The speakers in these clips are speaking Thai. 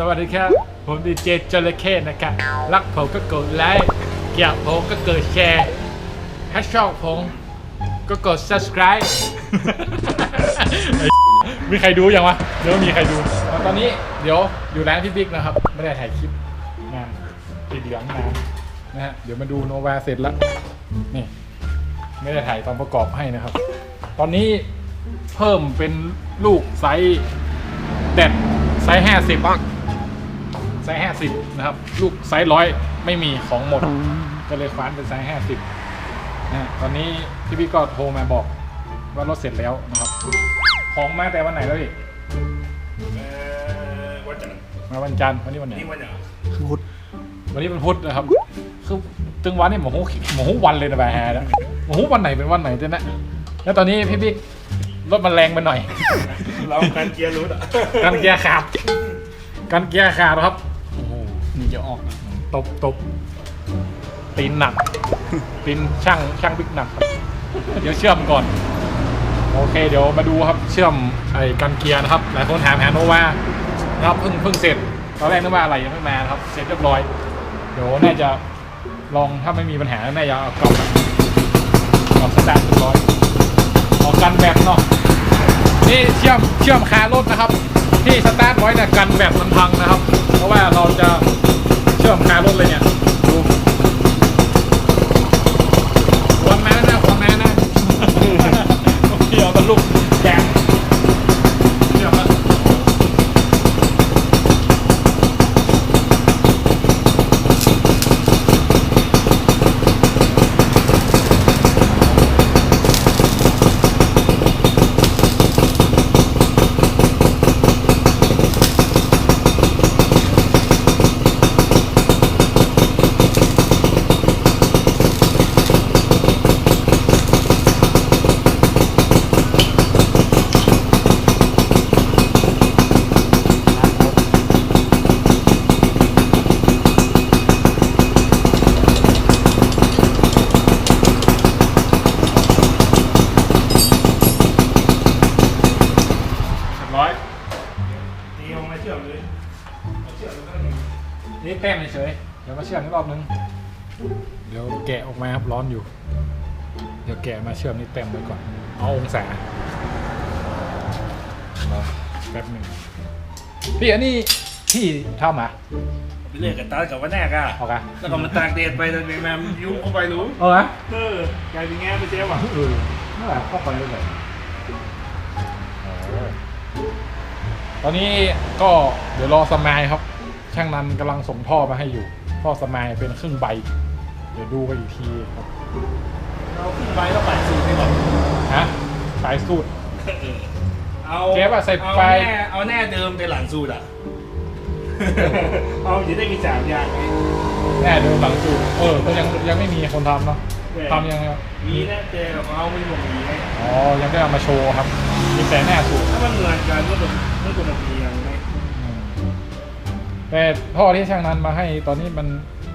สวัสดีครับ ผมดีเจจระเข้นะครับ รักผมก็กดไลค์เกลียดผมก็กดแชร์ถ้าชอบผมก็กด subscribe มีใครดูยังวะเดี๋ยวมีใครดู ตอนนี้เดี๋ยวอยู่ร้านพี่บิ๊กนะครับ ไม่ได้ถ่ายคลิปงานติดเหลืองนานนะฮะ เดี๋ยวมาดูโนวาเสร็จแล้ว นี่ ไม่ได้ถ่ายตอนประกอบให้นะครับ ตอนนี้เพิ่มเป็นลูกไซส์แดดไซส์ห้าสิบบ้าง ซส์ห้าสิบนะครับ ลูกไซส์ร้อยไม่มีของหมด ก็เลยคว้านเป็นไซส์ห้าสิบนะฮะตอนนี้พี่พี่ก็โทรมาบอกว่ารถเสร็จแล้วนะครับ ของมาแต่วันไหนแล้วพี่เอ่อวันจันทร์มาวันจันทร์วันนี้วันไหนนี่วันไหนพุธวันนี้เป็นพุธนะครับ คือตึงวันนี่หมูหูหมูหูวันเลยนะแบร์แฮร์นะหมูหูวันไหนเป็นวันไหนเจ้านะแล้วตอนนี้พี่บิ๊กรถมันแรงไปหน่อย เราการเกียร์รู้อะกันเกียร์ขาดกันเกียร์ขาดครับโอ้โห นี่จะออกนะตบตบตีนหนัก ตีนช่างช่างบิ๊กหนักครับเดี๋ยวเชื่อมก่อน โอเค เดี๋ยวมาดูครับเชื่อมไอ้กันเกียร์นะครับหลายคนถามหาโนวานะครับเพิ่งเพิ่งเสร็จตอนแรกนึกว่าอะไรยังไม่มานะครับ เสร็จเรียบร้อย เดี๋ยวน่าจะลองถ้าไม่มีปัญหาน่าจะเอากลับกลับสตาร์ทเรียบร้อยออกกันแบบเนาะนี่เชื่อมเชื่อมคารถนะครับ ที่สตาร์ทไว้เนี่ยกันแบบมันพังนะครับ เพราะว่าเราจะเชื่อมคารถเลยเนี่ยดูควรมาแล้วนะควรมานะ เดี๋ยวมันลุกแกงเชื่อมแล้ว เรียบร้อย ตีลงมาเชื่อมเลยเอาเชื่อมแล้วก็หนึ่ง นี่ แต้มเฉยๆเดี๋ยวมาเชื่อมอีกรอบนึง เดี๋ยวแกะออกมาครับร้อนอยู่ เดี๋ยวแกะมาเชื่อมนี่แต้มไว้ก่อน เอาองศารอแป๊บหนึ่งพี่อันนี้พี่ทำอะไปเลือกกับตากับวันแรกอะเอากะแล้วก็มันตากแดดไปตอนนี้มันยุ่งเข้าไปรู้ เอาละเออกลายเป็นแง่ไปเจ๊ว่ะเออเมื่อไหร่เข้าไปเลยโอ้ตอนนี้ก็เดี๋ยวรอสมายครับ ช่างนันกำลังส่งท่อมาให้อยู่ ท่อสมายเป็นครึ่งใบ เดี๋ยวดูไปอีกทีครับเราขึ้นไปแล้วไปสูตรไปก่อนฮะสายสูตร เอาเจ๊ว่าใส่เอาไฟแน่เอาแน่เดิมแต่หลังสูตรอะ เอาจะได้มีสามอย่างไง แน่เดิมหลังสูตรเออก็ยังยังไม่มีคนทำเนาะทำยังไงครับมีแน่แต่เอาไม่หมดมีไงอ๋อยังไม่เอามาโชว์ครับมีแต่แน่สูตร ถ้ามันเหมือนกันก็ต้องก็ต้องมีอย่างไงอืม แต่ท่อที่ช่างนั้นมาให้ตอนนี้มัน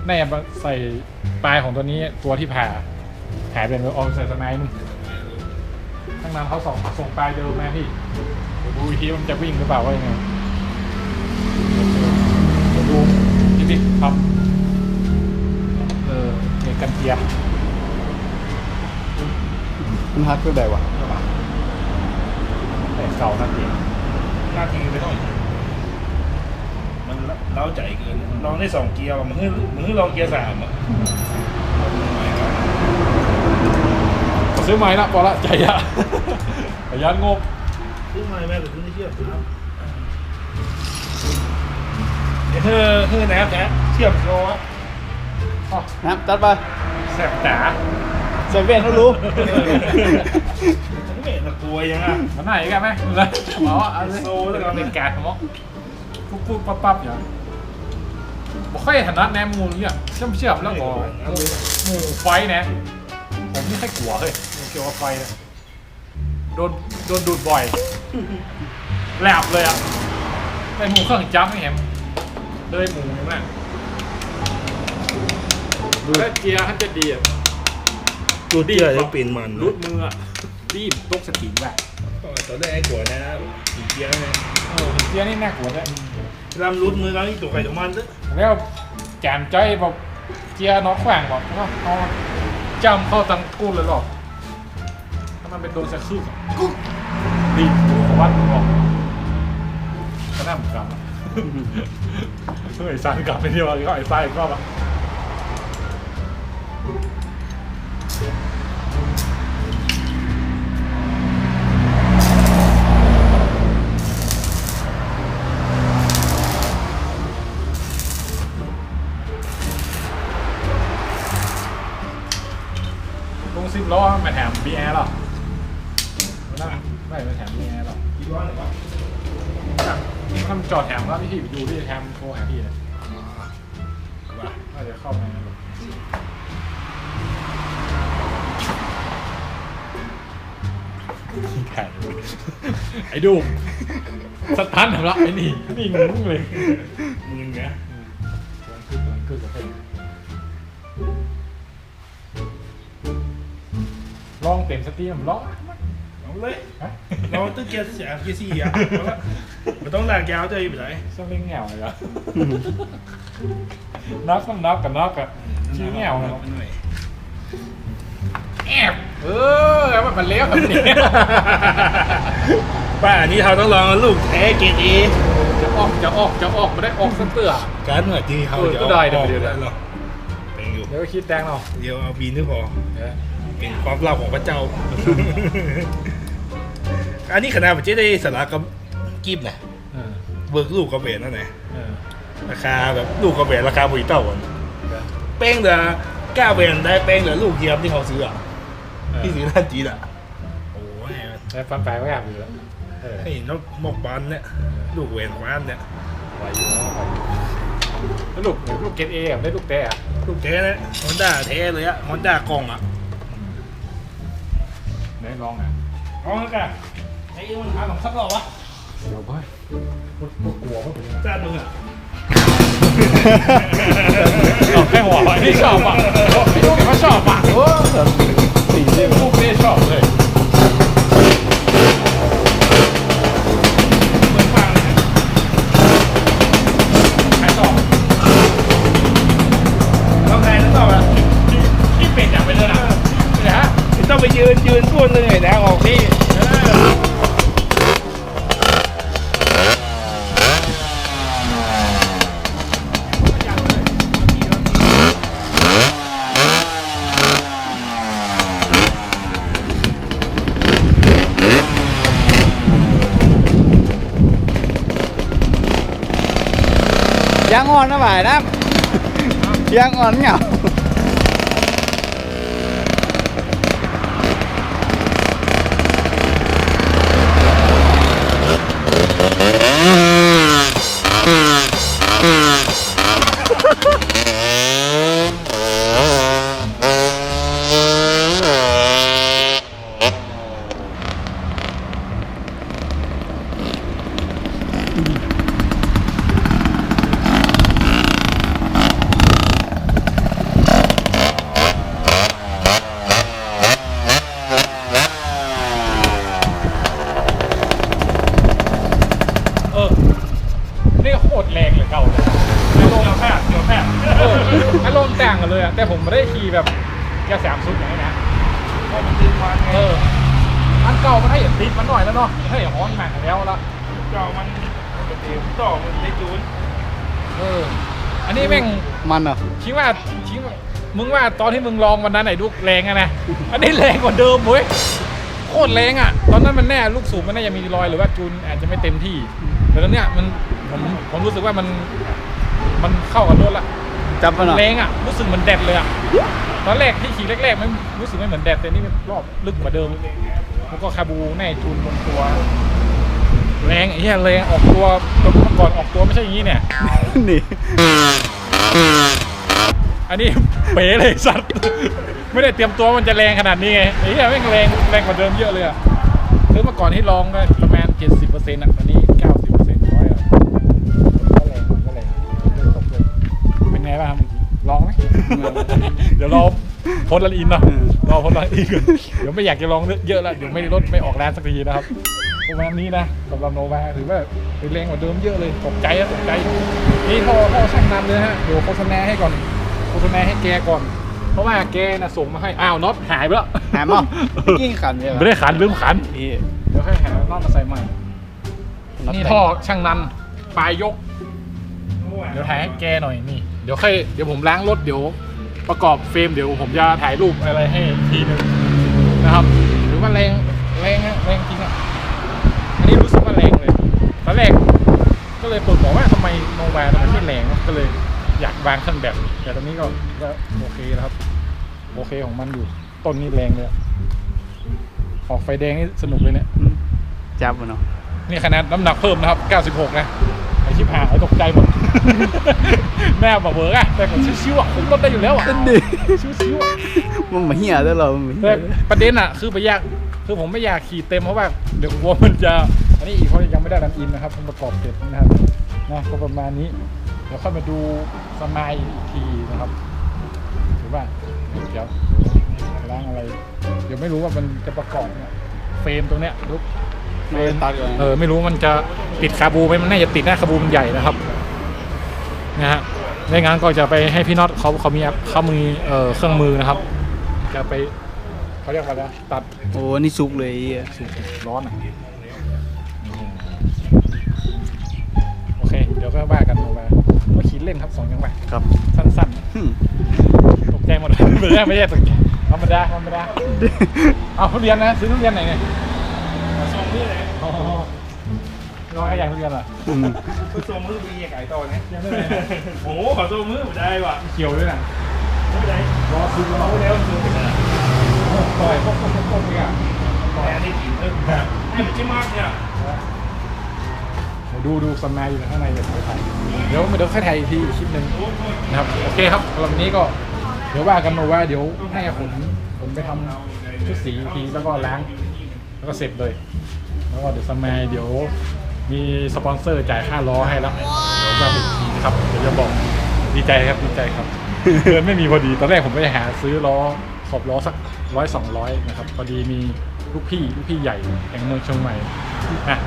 แน่มาใส่ปลายของตัวนี้ตัวที่ผ่าหายไปเลยเอาใส่สมัยนึงช่างนั้นเขาส่งส่งปลายเดิมมาพี่เดี๋ยวดูอีกทีว่ามันจะวิ่งหรือเปล่าว่ายังไงเดี๋ยวดูพี่บิ๊กครับเออเมกันเกียร์มันฮักด้วยใดวะแต่เก่านั่นเองหน้าทีไปหน่อยมัน เล้าใจเกินลองได้สองเกียร์ว่ะมันคือมันคือลองเกียร์สามอะซื้อไม้ละพอละใจอะขยันงบซื้อมาแม่หรือซื้อที่เชื่อมครับเฮ้อเฮ้อนะครับแจ๊เชื่อมโซ่อ้อนะตัดไปแสบจ๋าเซเว่นรู้รู้มันไม่เห็นกลัวยังอะมันไหนกันไหมเลยหมอเอาเลยโซ่แล้วกันเป็นแกะหมอปุ๊บปุ๊บปั๊บปั๊บอย่าง บอกค่อยถนัดแนมมูลเนี่ยเชื่อมเชื่อมแล้วก็หมูไฟนะ ผมไม่ค่อยกลัวเฮ้ยเกี่ยวกับไฟนะโดนโดนดูดบ่อยแหลบเลยอะไอหมูเครื่องจับไม่เห็นเลยหมูนี่มากดูแล้วเกียร์เขาจะดีอะตัวเตี้ยจะเปลี่ยนมันรูดมืออะรีบตกสติแบบตอนแรกไอ้กลัวนะอีเกียร์ไงเออเสียนี่น่ากลัวเลย รำรุดมือเรานี่ตัวไข่ตัวมันเด้อแล้วแจมใจบอกเจียน้องแขวงบอกว่าเอาจำเข้าตังกู้เลยหรอกถ้ามันเป็นโดนสักสู้กู้ดีวัดบอกก็น่าเหมือนกันเฮ้ยซานกลับไปที่ว่าก็ไอ้ไส้อีกรอบ อะลงซิปล้อมาแถมบีแอร์หรอไม่ไม่มาแถมบีแอร์หรอกกี่ร้อนเลยวะทำจอดแถมแล้วพี่อยู่ที่แถมโทรหาพี่เลยว่าน่าจะเข้ามาไข่ไอ้ดูสตันเหรอไอ้นี่นี่งงเลยมึงไงขึ้นขึ้นกับเพื่อน ลองเต็มสตรีมลองเอาเลยฮะเราต้องเกียร์สามเกียร์สี่อะเอาละมันต้องลากยาวจะอยู่ไหนสลิงแง่วเลยเหรอนับต้องนับกับนับกับชี้แง่วเลยหน่อยแอบเออแล้วมันเลี้ยวแบบนี้ป้าอันนี้เขาต้องลองลูกแท้เกรดเอจะออกจะออกจะออกมาได้ออกสักเตื้อการเหมือนที่เขาเออจะก็เอาได้ออกเดี๋ยวได้หรอเป็นอยู่เดี๋ยวคิดแดงเนาะเดี๋ยวเอาบีนนี่พอ เออเป็นความลับของพระเจ้า อันนี้ขนาดผมจะได้สาระกับกิฟนะเออเบิกลูกกระเบนนั่นไงเออราคาแบบลูกกระเบนราคาบุยเต้าก่อนเป้งเดือเก้าเบนได้เป้งเดือลูกเทียมที่เขาซื้ออะที่ซื้อท่านจีนอะโอ้ยแต่ฟันแปลว่าแบบอยู่แล้วเออไอ้นกมกบันเนี่ยลูกเวนบ้านเนี่ยไหวอยู่นะไหวอยู่แล้วลูกลูกเกตเอได้ลูกแต่อะลูกแท้เนี่ยฮอนด้าแท้เลยอะฮอนด้ากล่องอะ ไหนลองอะเอาละกันไอ้มันหาของสักหรอวะเดี๋ยวเฮ้ยพูดพูดกลัวว่าเป็นยังไงจ้ามึงอะชอบแค่หัวไอ้นี่ชอบอะพี่ลูกเขาชอบอะโอ้แบบสีนี่ลูกนี่ชอบเลย ยางอ่อนนะบ่ายนะยางอ่อนเหงา นี่โคตรแรงเลยเก่าเลยเดี๋ยวแพทย์เดี๋ยวแพทย์เอออารมณ์แต่างกันเลยอะแต่ผมไม่ได้ขี่แบบแกสามสุดอย่างนี้นะเพราะมันดึงมันไงเอออันเก่ามันให้ติดมันหน่อยแล้วเนาะให้ฮ้อนแม็กแล้วละเก่ามันปกติต่อมันได้จูนเออ อันนี้แม่งมันเหรอคิดว่าคิดว่ามึงว่าตอนที่มึงลองวันนั้นไหนลูกแรงอะนะอันนี้แรงกว่าเดิมเว้ยโคตรแรงอะตอนนั้นมันแน่ลูกสูบมันน่าจะมีรอยหรือว่าจูนอาจจะไม่เต็มที่แต่ตอนเนี้ยมัน ผมผมรู้สึกว่ามันมันเข้ากับรถละจับมันเหรอแรงอะรู้สึกเหมือนแดดเลยอะตอนแรกที่ขี่แรกๆไม่รู้สึกไม่เหมือนแดดแต่นี่รอบลึกกว่าเดิมแล้วก็คาบูแน่จูนบนตัว แรงไอ้เหี้ยแรงออกตัวเมื่อก่อนออกตัวไม่ใช่อย่างนี้เนี่ยนี่อันนี้เป๋เลยสัตว์ไม่ได้เตรียมตัวมันจะแรงขนาดนี้ไงไอ้เหี้ยแม่งแรงแรงกว่าเดิมเยอะเลยอะคือเมื่อก่อนที่ลองก็ประมาณ70%อะตอนนี้ เดี๋ยวรอพ้นละอินเนาะรอพ้นละอินก่อนเดี๋ยวไม่อยากจะลองเยอะละเดี๋ยวไม่รถไม่ออกแรงสักทีนะครับประมาณนี้นะสำหรับโนวาถือว่าเป็นแรงกว่าเดิมเยอะเลยตกใจอะตกใจ นี่ท่อท่อช่างนำเลยนะฮะเดี๋ยวโฆษณาให้ก่อนโฆษณาให้แกก่อน เพราะว่าแกน่ะส่งมาให้อ้าวน็อตหายไปแล้วหายมั้งยิ่งขันใช่ไหมไม่ได้ขันลืมขันนี่เดี๋ยวให้หาน็อตมาใส่ใหม่นี่ท่อช่างนันปลายยก เดี๋ยวถ่ายให้แกหน่อยนี่ เดี๋ยวค่อยเดี๋ยวผมล้างรถเดี๋ยวประกอบเฟรมเดี๋ยวผมจะถ่ายรูปอะไรให้ทีนึงนะครับหรือว่าแรงแรงฮะแรงจริงอะอันนี้รู้สึกว่าแรงเลยตอนแรกก็เลยเปิดบอกว่าทำไมโนวาทำไมไม่แรงวะก็เลยอยากวางเครื่องแบบนี้แต่ตอนนี้ก็ก็โอเคแล้วครับโอเคของมันอยู่ต้นนี้แรงเลยอะออกไฟแดงนี่สนุกเลยเนี่ยจับมันเนาะนี่ขนาดน้ำหนักเพิ่มนะครับ 96 นะไอ ชิบหายตกใจหมด แม่บอกเบิร์กอะแต่ผมชิวๆอะผมลดได้อยู่แล้วอะนั่นดิ ชิวๆอะมันมาเหี้ยด้วยเหรอมันมาเหี้แต่ยประเด็นอะคือไปยากคือผมไม่อยากขี่เต็มเพราะว่าเดี๋ยวกลัวมันจะ อันนี้อีกเพราะยังไม่ได้ดันอินนะครับมันประกอบเสร็จนะครับนะก็ประมาณนี้ เดี๋ยวค่อยมาดูสมายอีกทีนะครับถือว่าเดี๋ยวล้างอะไร เดี๋ยวไม่รู้ว่ามันจะประกอบเนี่ยเฟรมตรงเนี้ยรูป ไม่ได้ตัดก่อนเออไม่รู้มันจะติดคาบูไหมมันน่าจะติดนะคาบูมันใหญ่นะครับนะฮะในงานก็จะไปให้พี่น็อตเขาเขามีแอปเขามีเอ่อเครื่องมือนะครับ จะไปเขาเรียกว่าอะไรนะตัดโอ้นี่สุกเลยไอ้เหี้ยสูบร้อนอะโอเค เดี๋ยวก็ว่ากันเอาไปก็ขีดเล่นครับสองจังหวะครับ สั้นหึ่มๆตกใจหมดไม่ใช่ไม่ใช่ตกใจธรรมดาธรรมดาเอาทุเรียนนะซื้อทุเรียนไหนเนี่ย ส่งมือเลยอ๋อน้องไอ้อย่างทุเรียนเหรออืมส่งมือมีไก่โตนะยังไม่ได้โอ้โหขอส่งมือไม่ได้ว่ะเขียวด้วยนะไม่ได้รอซื้อรอเอาแล้วส่งไปเลยต่อยพวกคนพวกคนเนี่ยแต่อันนี้กินเพิ่มให้มันจิ้มมากเนี่ยเดี๋ยวดูดูสมัยอยู่ข้างในเดี๋ยวไปถ่ายเดี๋ยวมาเดี๋ยวค่อยถ่ายอีกทีอีกคลิปหนึ่งนะครับโอเคครับสำหรับวันนี้ก็เดี๋ยวว่ากันมาว่าเดี๋ยวให้ขนขนไปทำชุดสีอีกทีแล้วก็ล้าง แล้วก็เสร็จเลย แล้วก็เดี๋ยวสมัยเดี๋ยวมีสปอนเซอร์จ่ายค่าล้อให้แล้วเดี๋ยวจะอีกทีนะครับเดี๋ยวจะบอกดีใจครับดีใจครับเดือนไม่มีพอดีตอนแรกผมไปหาซื้อล้อขอบล้อสักร้อยสองร้อยนะครับพอดีมีลูกพี่ลูกพี่ใหญ่แห่งเมืองเชียงใหม่นะ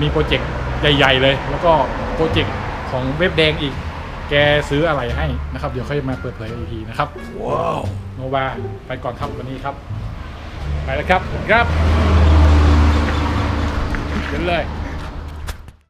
มีโปรเจกต์ใหญ่ๆเลย แล้วก็โปรเจกต์ของเว็บแดงอีก แกซื้ออะไรให้นะครับ เดี๋ยวค่อยมาเปิดเผยอีกทีนะครับว้าวโนวาไปก่อนครับวันนี้ครับ ไปแล้วครับครับเดินเลย